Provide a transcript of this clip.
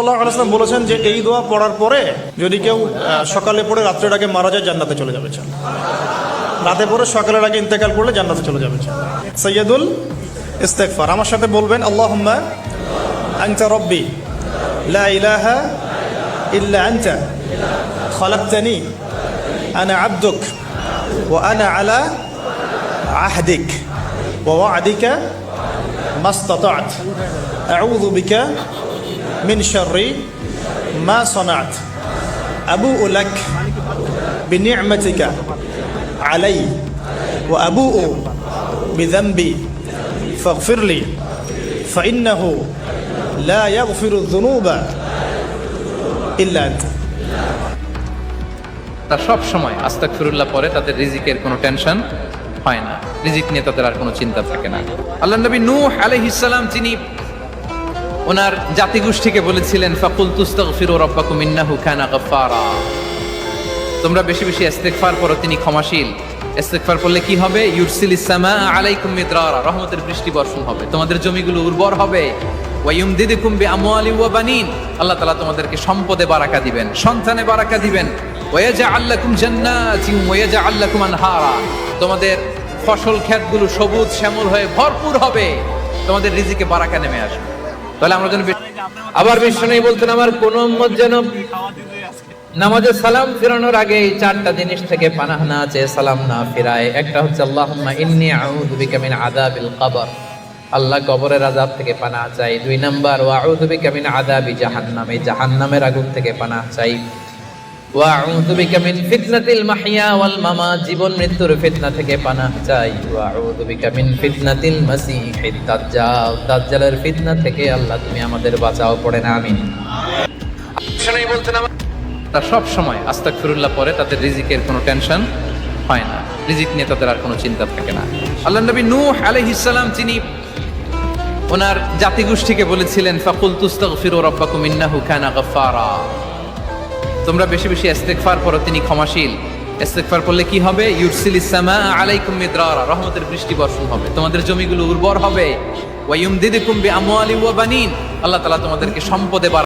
সাল্লাহ আলাইসলাম বলেছেন যে এই দোয়া পড়ার পরে যদি কেউ আহ, সকালে পড়ে রাত্রের আগে মারা যায় জান্নাতে চলে যাবে চান রাতে পড়ে সকালের আগে ইন্তেকাল করলে জান্নাতে চলে যাবে চান সৈয়দুল ইস্তেকফার আমার সাথে বলবেন আল্লাহুম্মা আনতা রব্বি লা ইলাহা ইল্লা আনতা খলাকতানি আনা আবদুক ওয়া আনা আলা আহদিক ওয়া ওয়া'দিকা ما استطعت أعوذ بك من شر ما صنعت أبوء لك بنعمتك علي وأبوء بذنبي فاغفر لي فإنه لا يغفر الذنوب إلا أنت তার সব সময় আস্তাক ফিরুল্লাহ পরে তাদের রিজিকের কোনো টেনশন হয় না রিজিক নিয়ে তাদের আর কোনো চিন্তা থাকে না আল্লাহ নবী নূহ আলাইহিসসালাম যিনি ওনার জাতিগোষ্ঠীকে বলেছিলেন ফাকুল তুস্তাগফিরু রাব্বাকুম ইন্নাহু কানা গাফফারা। তোমরা বেশি বেশি ইস্তেগফার করো তিনি ক্ষমাশীল। ইস্তেগফার করলে কি হবে? ইউরসিলিস সামা আলাইকুম মিদরারা। রহমতের বৃষ্টি বর্ষণ হবে। তোমাদের জমিগুলো উর্বর হবে। ওয়া ইউমদিদুকুম বিআমওয়ালি ওয়া বানিন। আল্লাহ তাআলা তোমাদেরকে সম্পদে বারাকা দিবেন, সন্তানে বারাকা দিবেন। ওয়া ইয়াজআল লাকুম জান্নাতিন ওয়া ইয়াজআল লাকুম আনহারা। তোমাদের ফসল ক্ষেতগুলো সবুজ শ্যামল হয়ে ভরপুর হবে। তোমাদের রিজিকে বারাকা নেমে আসবে। তাহলে আমরা যেন আবার বিশ্ব নেই বলতেন আমার, কোন যেন সালাম ফেরানোর আগে এই চারটা জিনিস থেকে পানাহ না চেয়ে সালাম না ফেরায়। একটা হচ্ছে ইন্নি আউযু বিকা মিন আযাবিল কবর। আল্লাহ কবরের আযাব থেকে পানাহ চাই। দুই নাম্বার, ওয়া আউযু বিকা মিন আযাবি জাহান্নাম। জাহান্নামের আগুন থেকে পানাহ চাই। ওয়া আউযু বিকা মিন ফিতনাতিল মামাত জীবন মৃত্যুর ফিতনা থেকে পানাহ চাই। ওয়া আউযু বিকা মিন ফিতনাতিল মাসিহিদ থেকে আল্লাহ তুমি আমাদের বাঁচাও পড়েন আমিন। শোনাই আমার সব সময় আস্তাক ফিরুল্লাহ পরে তাদের রিজিকের কোনো টেনশন হয় না। রিজিক নিয়ে তাদের আর কোনো চিন্তা থাকে না। আল্লাহ নবী নূহ আলাইহিসসালাম যিনি ওনার জাতিগোষ্ঠীকে বলেছিলেন ফাকুল তুস্তাগফিরু রাব্বাকুম ইন্নাহু কানা গাফফারা। তোমরা বেশি বেশি ইস্তেগফার করো তিনি ক্ষমাশীল। ইস্তেগফার করলে কি হবে? ইউরসিল ইসামা আলাইকুম মিদরারা, রহমতের বৃষ্টি বর্ষণ হবে। তোমাদের জমিগুলো উর্বর হবে। ওয়াইম দিদিকুম বি আমওয়ালি ওয়া বানিন। আল্লাহ তাআলা তোমাদেরকে সম্পদে।